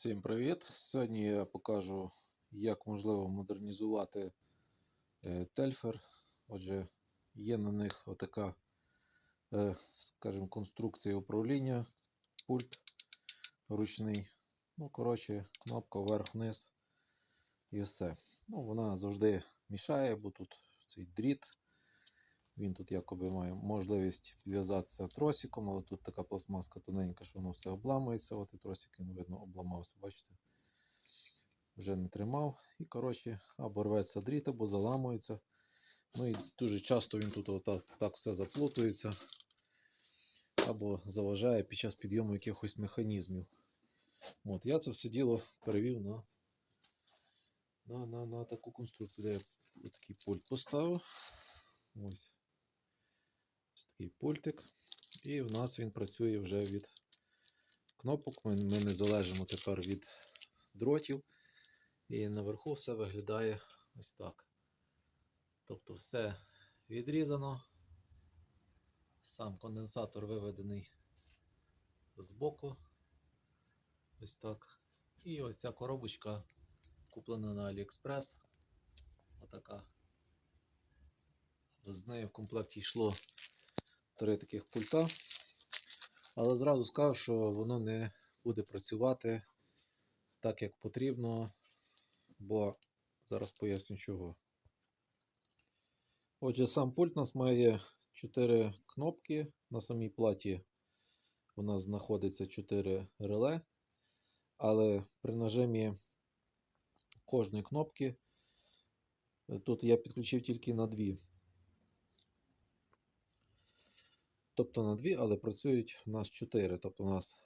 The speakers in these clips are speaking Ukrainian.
Всім привіт! Сьогодні я покажу, як можливо модернізувати е, тельфер. Отже, є на них отака, е, скажімо, конструкція управління, пульт ручний. Ну, коротше, кнопка вверх-вниз і все. Ну, вона завжди мішає, бо тут цей дріт. Він тут якоби має можливість підв'язатися тросиком, але тут така пластмаска тоненька, що воно все обламується. От і тросик він, видно, обламався, бачите? Вже не тримав. І, коротше, або рветься дріт, або заламується. Ну і дуже часто він тут отак, так все заплутується, або заважає під час підйому якихось механізмів. От, Я це все діло перевів на, на, на, на таку конструкцію, де я такий пульт поставив. Ось. Такий пультик. І в нас він працює вже від кнопок. Ми, ми не залежимо тепер від дротів. І наверху все виглядає ось так. Тобто все відрізано. Сам конденсатор виведений з боку. Ось так. І ось ця коробочка куплена на AliExpress. Отака. З нею в комплекті йшло три таких пульта. Але зразу скажу, що воно не буде працювати так, як потрібно, бо зараз поясню чого. Отже, сам пульт у нас має 4 кнопки. На самій платі у нас знаходиться 4 реле, але при нажимі кожної кнопки тут я підключив тільки на дві. Тобто на дві, але працюють у нас 4. Тобто у нас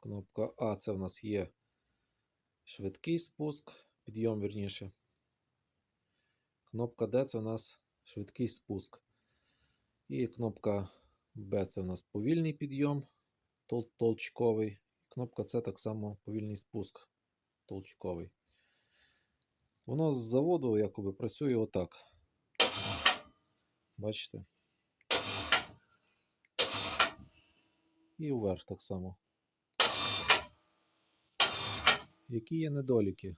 кнопка А це в нас є швидкий спуск, підйом вірніше. Кнопка D це у нас швидкий спуск. І кнопка B це у нас повільний підйом тол толчковий. Кнопка С так само повільний спуск толчковий. Воно з заводу якоби працює отак. Бачите? І вверх так само. Які є недоліки?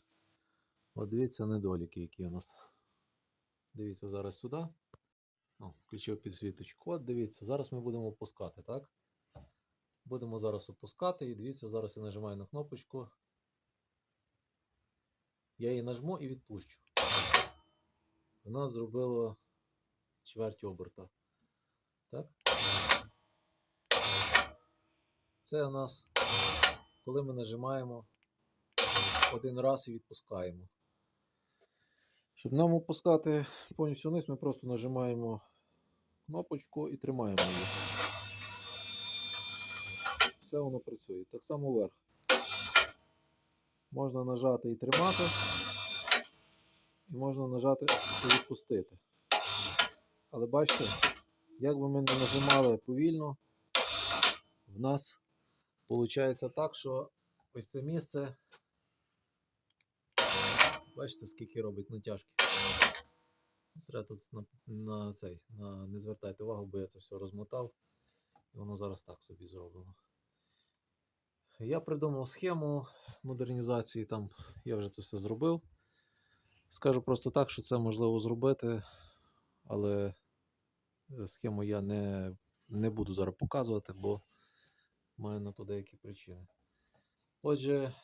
От дивіться недоліки, які у нас. Дивіться зараз сюди. О, включив підсвіточку. От дивіться, зараз ми будемо опускати, так? Будемо зараз опускати і дивіться, зараз я нажимаю на кнопочку. Я її нажму і відпущу. Вона зробила чверть оберта. Так? Це у нас, коли ми нажимаємо один раз і відпускаємо. Щоб нам опускати повністю вниз, ми просто нажимаємо кнопочку і тримаємо її. Все воно працює. Так само вверх. Можна нажати і тримати, і можна нажати і відпустити. Але бачите, як би ми не нажимали повільно, в нас Получається так, що ось це місце. Бачите, скільки робить натяжки. Треба тут на, на цей, на, не звертайте увагу, бо я це все розмотав. І воно зараз так собі зроблено. Я придумав схему модернізації, там я вже це все зробив. Скажу просто так, що це можливо зробити, але схему я не, не буду зараз показувати, бо маю на то деякі причини. Отже,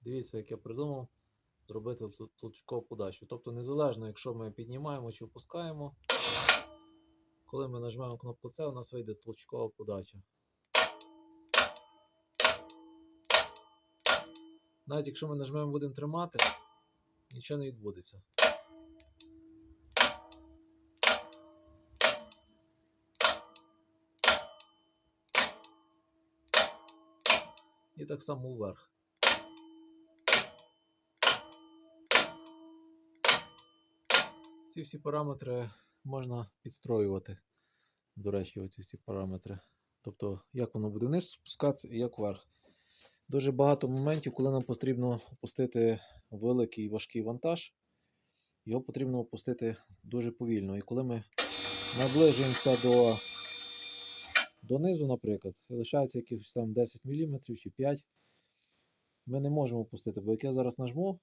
дивіться, як я придумав зробити тут подачу. Тобто, незалежно, якщо ми піднімаємо чи опускаємо, коли ми нажмемо кнопку С, у нас вийде толчкова подача. Навіть якщо ми нажмемо будемо тримати, нічого не відбудеться. І так само вверх. Ці всі параметри можна підстроювати. До речі, оці всі параметри. Тобто, як воно буде вниз спускатися і як вверх. Дуже багато моментів, коли нам потрібно опустити великий важкий вантаж, його потрібно опустити дуже повільно. І коли ми наближуємося до донизу, наприклад, лишається якихось там 10 мм чи 5 ми не можемо пустити, бо як я зараз нажму,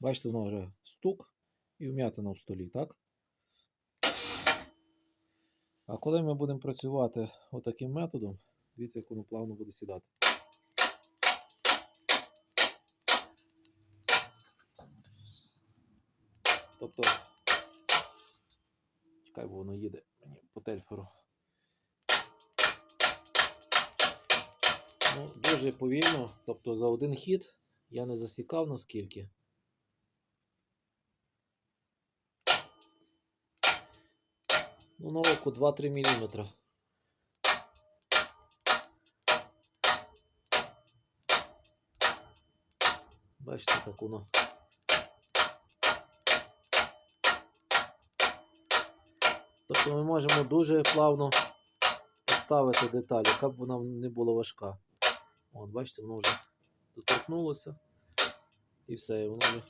бачите, воно вже стук і вм'ятина в столі, так? А коли ми будемо працювати отаким методом, дивіться, як воно плавно буде сідати. Тобто, чекай, бо воно їде мені по тельферу. Ну, дуже повільно, тобто за один хід я не засікав наскільки. Ну, на око 2-3 мм. Бачите, так воно. Тобто ми можемо дуже плавно поставити деталь, яка б вона не була важка. От, бачите, воно вже доторкнулося. І все, воно вже.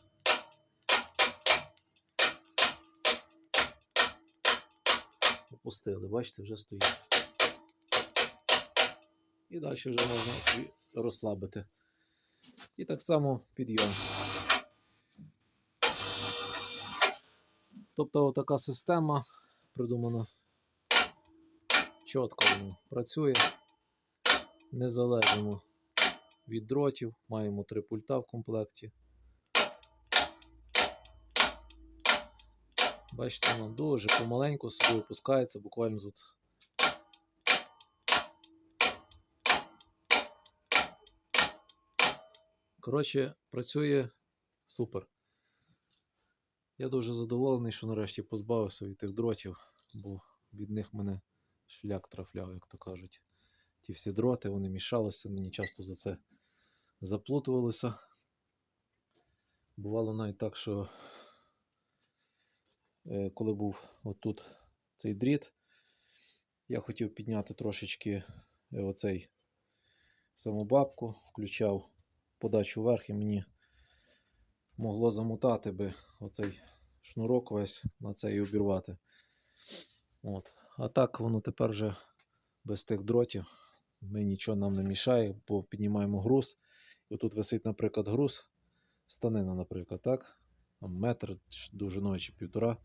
Опустили, бачите, вже стоїть. І далі вже можна собі розслабити. І так само підйом. Тобто така система придумана чітко воно працює. Не залежимо від дротів. Маємо три пульта в комплекті. Бачите, воно дуже помаленьку собі опускається, буквально тут. Коротше, працює супер. Я дуже задоволений, що нарешті позбавився від тих дротів, бо від них мене шлях трафляв, як то кажуть. Ті всі дроти, вони мішалися, мені часто за це заплутувалося. Бувало навіть так, що е, коли був отут цей дріт, я хотів підняти трошечки е, оцей самобабку, включав подачу вверх і мені могло замотати би оцей шнурок весь на це і обірвати. От. А так воно тепер вже без тих дротів. Ми нічого нам не мішає, бо піднімаємо груз. І отут висить, наприклад, груз, станина, наприклад, так? Метр довжиною чи півтора.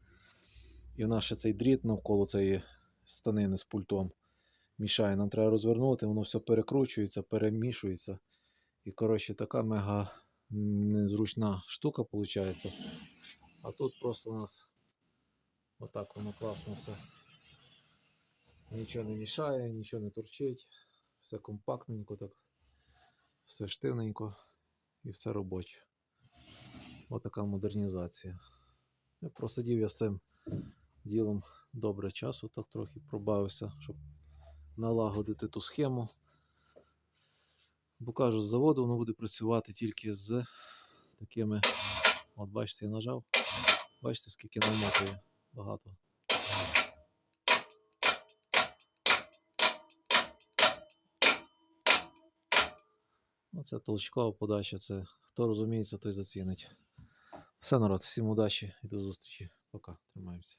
І в нас ще цей дріт навколо цієї станини з пультом мішає. Нам треба розвернути, воно все перекручується, перемішується. І, коротше, така мега незручна штука виходить. А тут просто у нас отак воно класно все. Нічого не мішає, нічого не торчить, все компактненько, так, все штивненько і все робоче. Отака модернізація. Я просидів я з цим ділом добре часу, так трохи пробавився, щоб налагодити ту схему. Бо кажу, з заводу воно буде працювати тільки з такими. От бачите, я нажав. Бачите, скільки намотує багато. Оце толчкова подача. Це хто розуміється, той зацінить. Все, народ, всім удачі і до зустрічі. Пока. Тримаємося.